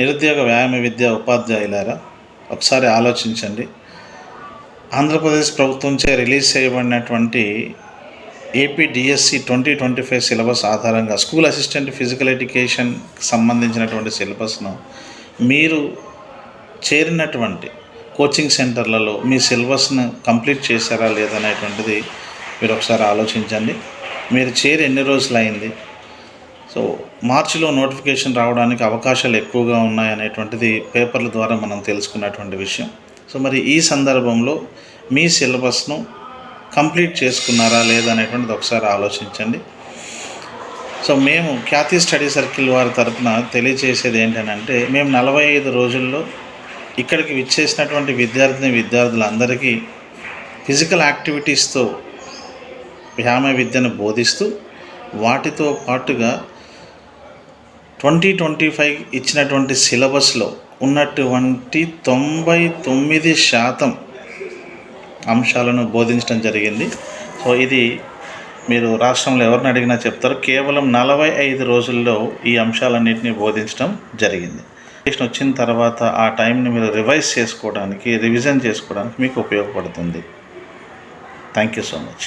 నిరుద్యోగ వ్యాయామ విద్య ఉపాధ్యాయులారా ఒకసారి ఆలోచించండి. ఆంధ్రప్రదేశ్ ప్రభుత్వంచే రిలీజ్ చేయబడినటువంటి AP DSC twenty twenty five syllabus ఆధారంగా స్కూల్ అసిస్టెంట్ ఫిజికల్ ఎడ్యుకేషన్కి సంబంధించినటువంటి సిలబస్ను మీరు చేరినటువంటి కోచింగ్ సెంటర్లలో మీ సిలబస్ను కంప్లీట్ చేశారా లేదనేటువంటిది మీరు ఒకసారి ఆలోచించండి. మీరు చేరి ఎన్ని రోజులు అయింది సో మార్చిలో నోటిఫికేషన్ రావడానికి అవకాశాలు ఎక్కువగా ఉన్నాయనేటువంటిది పేపర్ల ద్వారా మనం తెలుసుకున్నటువంటి విషయం. సో మరి ఈ సందర్భంలో మీ సిలబస్ను కంప్లీట్ చేసుకున్నారా లేదా అనేటువంటిది ఒకసారి ఆలోచించండి. సో మేము ఖ్యాతి స్టడీ సర్కిల్ వారి తరపున తెలియజేసేది ఏంటంటే మేము నలభై ఐదు రోజుల్లో ఇక్కడికి విచ్చేసినటువంటి విద్యార్థిని విద్యార్థులందరికీ ఫిజికల్ యాక్టివిటీస్తో వ్యాయామ విద్యను బోధిస్తూ వాటితో పాటుగా ట్వంటీ ట్వంటీ ఫైవ్ ఇచ్చినటువంటి సిలబస్లో ఉన్నటువంటి తొంభై తొమ్మిది శాతం అంశాలను బోధించడం జరిగింది. సో ఇది మీరు రాష్ట్రంలో ఎవరిని అడిగినా చెప్తారు. కేవలం నలభై ఐదు రోజుల్లో ఈ అంశాలన్నింటినీ బోధించడం జరిగింది. నోటిఫికేషన్ వచ్చిన తర్వాత ఆ టైంని మీరు రివైజ్ చేసుకోవడానికి రివిజన్ చేసుకోవడానికి మీకు ఉపయోగపడుతుంది. Thank you so much